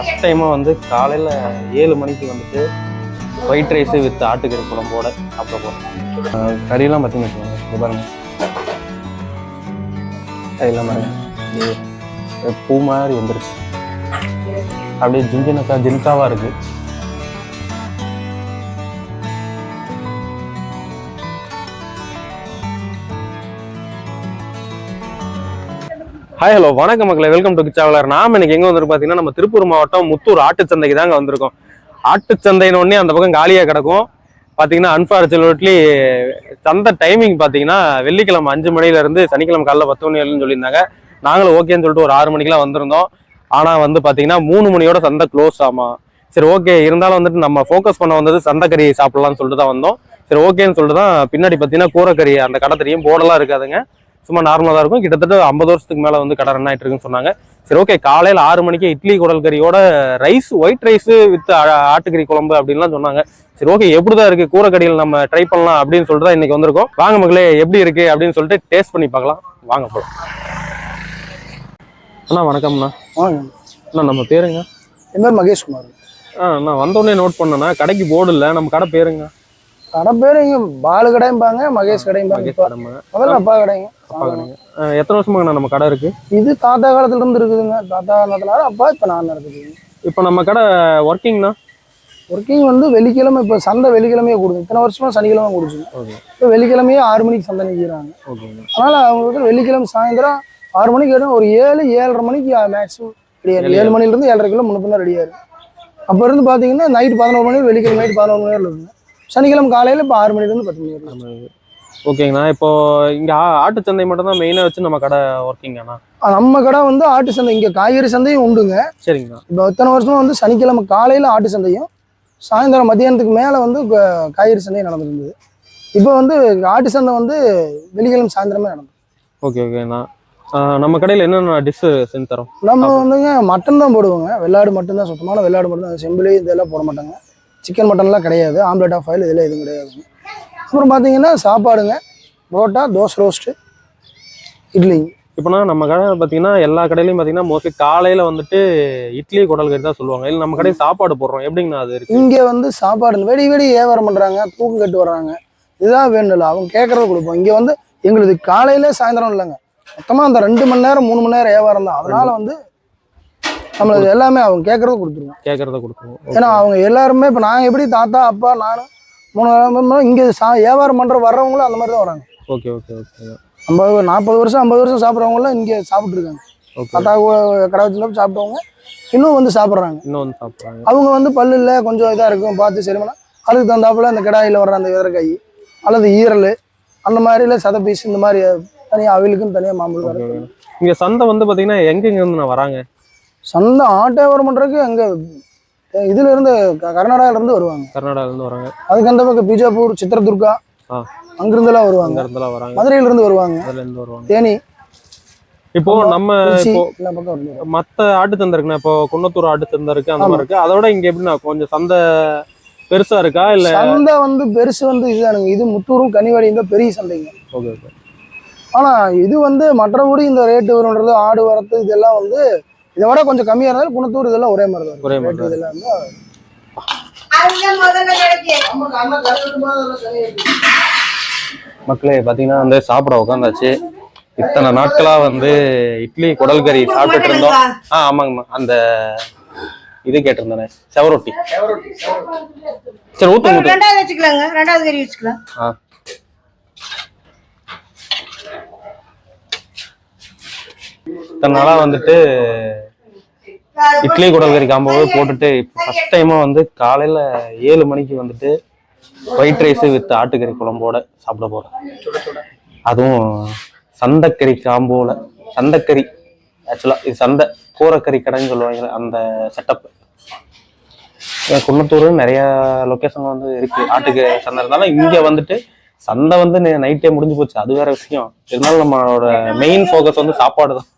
First டைமாக வந்து காலையில் ஏழு மணிக்கு வந்துட்டு ஒயிட் ரைஸு வித் ஆட்டுக்கறி குழம்போட சாப்பிட போகிறோம் கறியெல்லாம் பார்த்தீங்கன்னு வச்சுக்கோங்க. இது பாருங்க. கறியெல்லாம் பாருங்க. பூ மாதிரி வந்துருச்சு. அப்படியே ஜிஞ்சினக்கா ஜின்காவாக இருக்குது ஹாய் ஹலோ வணக்கம் மக்களே. வெல்கம் டு கிச்சாவலர் நாம இன்னைக்கு எங்க வந்திருக்கோம் பார்த்தீங்கன்னா நம்ம திருப்பூர் மாவட்டம் முத்தூர் ஆட்டுச்சந்தைக்கு தாங்க வந்திருக்கோம். ஆட்டுச்சந்தைன்னு உடனே அந்த பக்கம் காலியாக கிடக்கும். பார்த்தீங்கன்னா அன்ஃபார்ச்சுனேட்லி சந்தை டைமிங் பார்த்தீங்கன்னா வெள்ளிக்கிழமை அஞ்சு மணிலேருந்து சனிக்கிழமை காலைல பத்து மணி வரலன்னு சொல்லியிருந்தாங்க. நாங்களும் ஓகேன்னு சொல்லிட்டு ஒரு ஆறு மணிக்கெலாம் வந்திருந்தோம். ஆனால் வந்து பார்த்தீங்கன்னா மூணு மணியோட சந்தை க்ளோஸ் ஆமாம் சரி ஓகே இருந்தாலும் வந்துட்டு நம்ம ஃபோக்கஸ் பண்ண வந்தது சந்தைக்கறி சாப்பிட்லான்னு சொல்லிட்டு தான் வந்தோம். சரி ஓகேன்னு சொல்லிட்டு தான் பின்னாடி பார்த்தீங்கன்னா கூரைக்கறி அந்த கடை தெரியும். போர்டெல்லாம் இருக்காதுங்க. சும்மா நார்மலாக தான் இருக்கும். கிட்டத்தட்ட ஐம்பது வருஷத்துக்கு மேலே வந்து கடை ரன் ஆயிட்டு இருக்குன்னு சொன்னாங்க. சரி ஓகே காலையில் ஆறு மணிக்கு இட்லி குடல் கறியோட ரைஸ் ஒயிட் ரைஸ் வித் ஆட்டுக்கறி குழம்பு அப்படின்லாம் சொன்னாங்க. சரி ஓகே எப்படிதான் இருக்கு? கூரைக்கடிகள் நம்ம ட்ரை பண்ணலாம் அப்படின்னு சொல்லிட்டு தான் இன்னைக்கு வந்திருக்கோம். வாங்க மக்களே எப்படி இருக்கு அப்படின்னு சொல்லிட்டு டேஸ்ட் பண்ணி பார்க்கலாம். வாங்க போலாம். அண்ணா வணக்கம்ண்ணா. வாங்க அண்ணா நம்ம பேருங்க. என் பேர் மகேஷ்குமார். ஆ நான் வந்தோடனே நோட் பண்ணேண்ணா. கடைக்கு போர்டு இல்லை. நம்ம கடை பேருங்க. கடை பேர் இங்க பாலு கடைம்பாங்க மகேஷ் கடைம்பாங்க. முதல்ல அப்பா கடைங்க. அப்பா கடைங்க. எத்தனை வருஷமாங்கண்ணா நம்ம கடை இருக்கு? இது தாத்தா காலத்துல இருந்து இருக்குதுங்க. தாத்தா காலத்துல அப்பா இப்ப நான் நடக்குதுங்க இப்போ நம்ம கடை ஒர்க்கிங்ண்ணா ஒர்க்கிங் வந்து வெள்ளிக்கிழமை இப்ப சந்தை வெள்ளிக்கிழமையே கொடுங்க இத்தனை வருஷமா சனிக்கிழமை கொடுச்சுங்க இப்போ வெள்ளிக்கிழமையே ஆறு மணிக்கு சந்தை நிற்கிறாங்க. அதனால அவங்களுக்கு வெள்ளிக்கிழமை சாயந்தரம் ஆறு மணிக்கு வரும். ஒரு ஏழு ஏழரை மணிக்கு மேக்ஸிமம் ரெடியாரு ஏழு மணில இருந்து ஏழரை கிலோ முன்ன பின்ன ரெடியாரு அப்ப இருந்து பாத்தீங்கன்னா நைட் பதினோரு மணி வெள்ளிக்கிழமை நைட் பதினோரு மணி நேரம் இருக்குங்க. சனிக்கிழமை காலையில இப்போ ஆறு மணில இருந்து பத்து மணி வரைக்கும். ஓகேங்கண்ணா. இப்போ இங்க ஆ- ஆட்டுச்சந்தை மட்டும் தான் மெயினா வச்சு நம்ம கடை ஒர்க்கிங்கண்ணா நம்ம கடை வந்து ஆட்டு சந்தை இங்க காய்கறி சந்தையும் உண்டுங்க. சரிங்கண்ணா. இப்போ இத்தனை வருஷமா வந்து சனிக்கிழமை காலையில் ஆட்டு சந்தையும் சாயந்தரம் மத்தியானத்துக்கு மேலே வந்து காய்கறி சந்தையும் நடந்துருந்தது. இப்போ வந்து ஆட்டு சந்தை வந்து வெள்ளிக்கிழமை சாயந்தரமே நடந்தது ஓகே ஓகேண்ணா நம்ம கடையில் என்னென்ன டிஷ் செஞ்சு தரோம்? நம்ம வந்துங்க மட்டன் தான் போடுவோங்க. வெள்ளாடு மட்டும் தான் சுத்தமான வெள்ளாடு மட்டும் தான் செம்பிலி இதெல்லாம் போட மாட்டாங்க. சிக்கன் மட்டன்லாம் கிடையாது. ஆம்லெட் ஆஃப் ஆயில் இதெல்லாம் எதுவும் கிடையாதுங்க அப்புறம் பார்த்தீங்கன்னா சாப்பாடுங்க. புரோட்டா தோசை ரோஸ்ட்டு இட்லிங்க இப்போனா நம்ம கடை பார்த்தீங்கன்னா எல்லா கடையிலையும் பார்த்தீங்கன்னா மோஸ்ட்லி காலையில் வந்துட்டு இட்லி குடல் கறி தான் சொல்லுவாங்க. இல்லை நம்ம கடையில் சாப்பாடு போடுறோம். எப்படிங்கண்ணா அது இருக்கு? இங்கே வந்து சாப்பாடு இந்த வெடி வெடி வியாபாரம் பண்ணுறாங்க தூக்கம் கட்டு வர்றாங்க. இதுதான் வேணும்ல. அவங்க கேட்கறத கொடுப்போம். இங்கே வந்து எங்களுக்கு காலையில சாயந்தரம் இல்லைங்க. மொத்தமாக அந்த ரெண்டு மணி நேரம் மூணு மணி நேரம் வியாபாரம் தான். அதனால வந்து நம்மளுக்கு எல்லாமே அவங்க கேட்கறத கொடுத்துருவோம். கேட்கறத கொடுத்துருவோம். ஏன்னா அவங்க எல்லாருமே இப்போ நாங்கள் எப்படி தாத்தா அப்பா நானும் மூணு இங்கே சா வியாபாரம் பண்ணுற வர்றவங்களும் அந்த மாதிரி தான் வராங்க. ஓகே ஓகே ஓகே ஐம்பது நாற்பது வருஷம் ஐம்பது வருஷம் சாப்பிட்றவங்களாம் இங்கே சாப்பிட்ருக்காங்க தாத்தா கடை வச்சு சாப்பிட்டவங்க இன்னும் வந்து சாப்பிட்றாங்க. இன்னும் வந்து சாப்பிட்றாங்க. அவங்க வந்து பல்லு இல்லை கொஞ்சம் இதாக இருக்கும் பார்த்து சரிமனா அதுக்கு தகுந்தாப்புல அந்த கிடாயில் வர அந்த விதக்காய் அல்லது ஈரல் அந்த மாதிரி இல்லை சத பீஸ் இந்த மாதிரி தனியாக அவிலுக்குன்னு தனியாக மாம்பழம் இங்கே சந்தை வந்து பார்த்தீங்கன்னா எங்கெங்க இருந்து நான் வராங்க? சொந்த ஆட்டோ வியாபாரம் பண்ணுறதுக்கு அங்கே இதுல இருந்து கர்நாடகால இருந்து வருவாங்க. கர்நாடகாலேருந்து வராங்க. அதுக்கு அந்த பக்கம் பிஜாப்பூர் சித்திரதுர்கா ஆ. அங்கிருந்துலாம் வருவாங்க. அங்க இருந்தெல்லாம் வராங்க. மதுரையில இருந்து வருவாங்க. அதுல இருந்து வருவாங்க. தேனி. இப்போ நம்ம மத்த ஆட்டுச்சந்தை இருக்குண்ணா இப்போ குன்னத்தூர் ஆட்டுச்சந்தை இருக்கு அந்த மாதிரி இருக்கு. அதோட இங்க எப்படின்னா கொஞ்சம் சந்தை பெருசா இருக்கா இல்ல? சந்தை வந்து பெருசு வந்து இதுதானுங்க. இது முத்தூரும் கனிவாடியும் தான் பெரிய சந்தைங்க. Okay okay. ஆனா இது வந்து மற்றபடி இந்த ரேட்டு வரும்ன்றது ஆடு வரத்து இதெல்லாம் வந்து இதை விட கொஞ்சம் கம்மியா இருந்தாலும் குணத்தூர் இதெல்லாம் ஒரே மாதிரி தான் ஒரே. மாதிரி இதெல்லாம் மக்களே பாத்தீங்கன்னா வந்து சாப்பிட உட்காந்தாச்சு இத்தனை நாட்களா வந்து இட்லி குடல் கறி சாப்பிட்டுட்டு இருந்தோம். ஆ ஆமாங்கம்மா. அந்த இது கேட்டிருந்தானே செவரொட்டி. சரி ஊத்து. ரெண்டாவது வச்சுக்கலாங்க. ரெண்டாவது கறி வச்சுக்கலாம். ஆ. இத்தனை நாளாக வந்துட்டு இட்லி குடல் கறி காம்போவே போட்டுட்டு இப்போ ஃபர்ஸ்ட் டைமா வந்து காலையில ஏழு மணிக்கு வந்துட்டு ஒயிட் ரைஸ் வித் ஆட்டுக்கறி குழம்போட சாப்பிட போறேன். அதுவும் சந்தைக்கறி காம்போல சந்தைக்கறி ஆக்சுவலா இது சந்தை கூரைக்கறி கடைன்னு சொல்லுவாங்க அந்த செட்டப் குன்னத்தூர் நிறைய லொக்கேஷன் வந்து இருக்கு. ஆட்டுக்கு சந்தை இருந்தாலும் இங்க வந்துட்டு சந்தை வந்து நைட்டே முடிஞ்சு போச்சு. அது வேற விஷயம். இருந்தாலும் நம்மளோட மெயின் ஃபோக்கஸ் வந்து சாப்பாடு தான்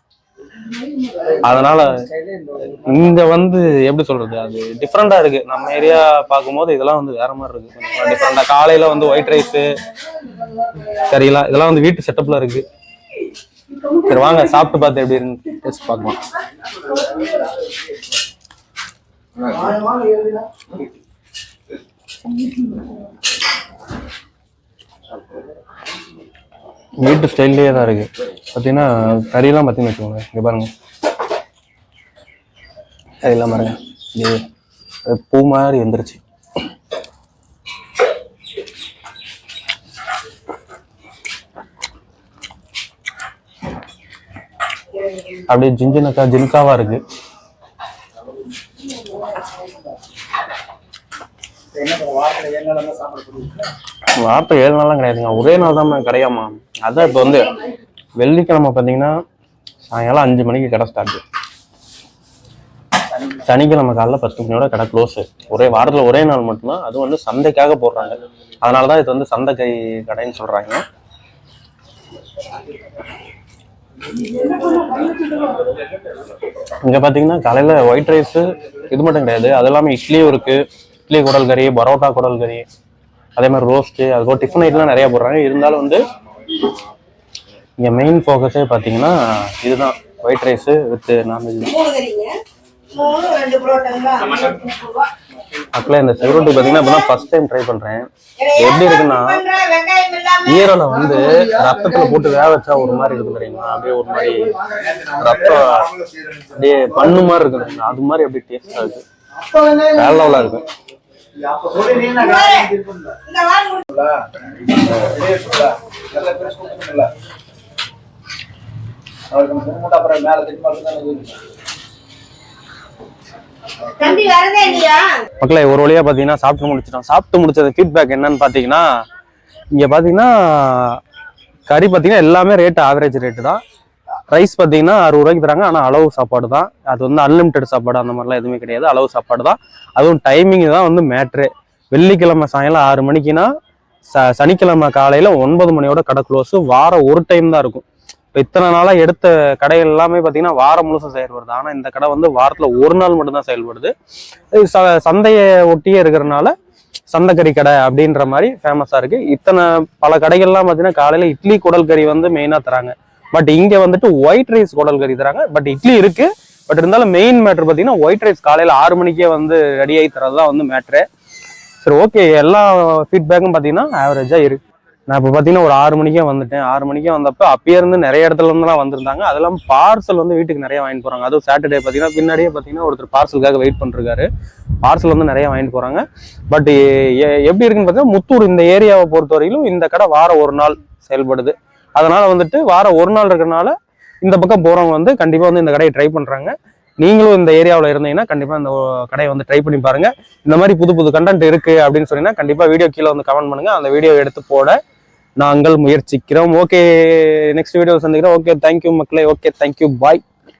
அதனால இங்க வந்து எப்படி சொல்றது அது டிஃப்ரெண்டா இருக்கு. நம்ம ஏரியா பார்க்கும்போது இதெல்லாம் வந்து வேற மாதிரி இருக்கு. கொஞ்சம் டிஃப்ரெண்டா காலையில வந்து ஒயிட் ரைஸ் கறியெல்லாம் இதெல்லாம் வந்து வீட்டு செட்டப்ல இருக்கு. சரி வாங்க சாப்பிட்டு பார்த்து எப்படி இருக்கு டேஸ்ட் பார்க்கலாம். வீட்டு ஸ்டைல்லே தான் இருக்கு. பார்த்தீங்கன்னா கறியெல்லாம் பார்த்தீங்கன்னு வச்சுக்கோங்க இங்கே பாருங்க. கறியெல்லாம் பாருங்க. இது பூ மாதிரி வந்துருச்சு. அப்படியே ஜிஞ்சினக்கா ஜின்காவா இருக்கு. வார்த்தை ஏழு நாள்லாம் கிடையாதுங்க. ஒரே நாள் தான் கிடையாமா? அதான் இப்போ வந்து வெள்ளிக்கிழமை பார்த்தீங்கன்னா சாயங்காலம் அஞ்சு மணிக்கு கடை ஸ்டார்ட் சனிக்கிழமை காலைல பத்து மணியோட கடை க்ளோஸ் ஒரே வாரத்தில் ஒரே நாள் மட்டும்தான். அதுவும் வந்து சந்தைக்காக போடுறாங்க. அதனால தான் இது வந்து சந்தை கை கடைன்னு சொல்கிறாங்க இங்கே பார்த்தீங்கன்னா காலையில் ஒயிட் ரைஸு இது மட்டும் கிடையாது. அது இல்லாமல் இட்லியும் இருக்குது இட்லி குடல் கறி பரோட்டா குடல் கறி அதே மாதிரி ரோஸ்ட்டு அதுக்கப்புறம் டிஃபன் ஐட்டம்லாம் நிறையா போடுறாங்க. இருந்தாலும் வந்து இங்கே மெயின் ஃபோக்கஸே பார்த்தீங்கன்னா இதுதான். ஒயிட் ரைஸு வித் நான்வெஜ் மக்களே இந்த செவரோட்டி பார்த்தீங்கன்னா இப்போ தான் ஃபஸ்ட் டைம் ட்ரை பண்ணுறேன் எப்படி இருக்குன்னா பண்ற வெங்காயம் இல்லாம. ஈரலை வந்து ரத்தத்தில் போட்டு வேக வச்சா ஒரு மாதிரி இருக்கும் தெரியுமா? அப்படியே ஒரு மாதிரி ரத்தம் அப்படியே பண்ணு மாதிரி இருக்கும் அது மாதிரி அப்படியே டேஸ்டாக இருக்கு. வேற லெவலாக இருக்கு. இந்த வாரம் முடி- தம்பி வரதே இல்லையா மக்களே ஒரு வழியா பார்த்தீங்கன்னா சாப்பிட்டு முடிச்சிட்டோம். சாப்பிட்டு முடிச்சது ஃபீட்பேக் என்னன்னு பார்த்தீங்கன்னா இங்கே பார்த்தீங்கன்னா கறி பார்த்தீங்கன்னா எல்லாமே ரேட்டு ஆவரேஜ் ரேட்டு தான். ரைஸ் பார்த்தீங்கன்னா அறுபது ரூபாய்க்கு தராங்க. ஆனால் அளவு சாப்பாடு தான். அது வந்து அன்லிமிட்டெட் சாப்பாடு அந்த மாதிரிலாம் எதுவுமே கிடையாது. அளவு சாப்பாடு தான். அதுவும் டைமிங் தான் வந்து மேட்ரு வெள்ளிக்கிழமை சாயங்காலம் ஆறு மணிக்குன்னா ச சனிக்கிழமை காலையில் ஒன்பது மணியோட கடை க்ளோஸு வாரம் ஒரு டைம் தான் இருக்கும். இப்போ இத்தனை நாளாக எடுத்த கடை எல்லாமே பார்த்தீங்கன்னா வாரம் முழுசும் செயல்படுது. ஆனால் இந்த கடை வந்து வாரத்தில் ஒரு நாள் மட்டும்தான் செயல்படுது. ச- சந்தையை ஒட்டியே இருக்கிறனால சந்தைக்கறி கடை அப்படின்ற மாதிரி ஃபேமஸாக இருக்கு. இத்தனை பல கடைகள்லாம் பார்த்தீங்கன்னா காலையில் இட்லி குடல் கறி வந்து மெயினாக தராங்க. பட் இங்கே வந்துட்டு ஒயிட் ரைஸ் குடல் கறி தராங்க. பட் இட்லி இருக்கு. பட் இருந்தாலும் மெயின் மேட்ரு பார்த்தீங்கன்னா ஒயிட் ரைஸ் காலையில் ஆறு மணிக்கே வந்து ரெடி ஆகி தரது தான் வந்து மேட்ரு சரி ஓகே எல்லா ஃபீட்பேக்கும் பார்த்தீங்கன்னா ஆவரேஜாக இருக்கு. நான் இப்போ பார்த்தீங்கன்னா ஒரு ஆறு மணிக்கே வந்துட்டேன். ஆறு மணிக்கே வந்தப்போ அப்பயே இருந்து நிறைய இடத்துல இருந்துலாம் வந்திருந்தாங்க. அது இல்லாமல் பார்சல் வந்து வீட்டுக்கு நிறைய வாங்கிட்டு போகிறாங்க அதுவும் சாட்டர்டே பார்த்தீங்கன்னா பின்னாடியே பார்த்தீங்கன்னா ஒருத்தர் பார்சலுக்காக வெயிட் பண்ணிருக்காரு பார்சல் வந்து நிறைய வாங்கிட்டு போகிறாங்க பட் எப்படி இருக்குன்னு பார்த்தீங்கன்னா முத்தூர் இந்த ஏரியாவை பொறுத்த வரையிலும் இந்த கடை வாரம் ஒரு நாள் செயல்படுது. அதனால் வந்துட்டு வாரம் ஒரு நாள் இருக்கிறனால இந்த பக்கம் போகிறவங்க வந்து கண்டிப்பாக வந்து இந்த கடையை ட்ரை பண்ணுறாங்க நீங்களும் இந்த ஏரியாவில் இருந்தீங்கன்னா கண்டிப்பாக இந்த கடையை வந்து ட்ரை பண்ணி பாருங்கள் இந்த மாதிரி புது புது கண்டென்ட் இருக்குது அப்படின்னு சொன்னீங்கன்னா கண்டிப்பாக வீடியோ கீழே வந்து கமெண்ட் பண்ணுங்கள் அந்த வீடியோ எடுத்து போட நாங்கள் முயற்சிக்கிறோம். ஓகே நெக்ஸ்ட் வீடியோ சந்திக்கிறோம். ஓகே தேங்க்யூ மக்களே. Okay thank you bye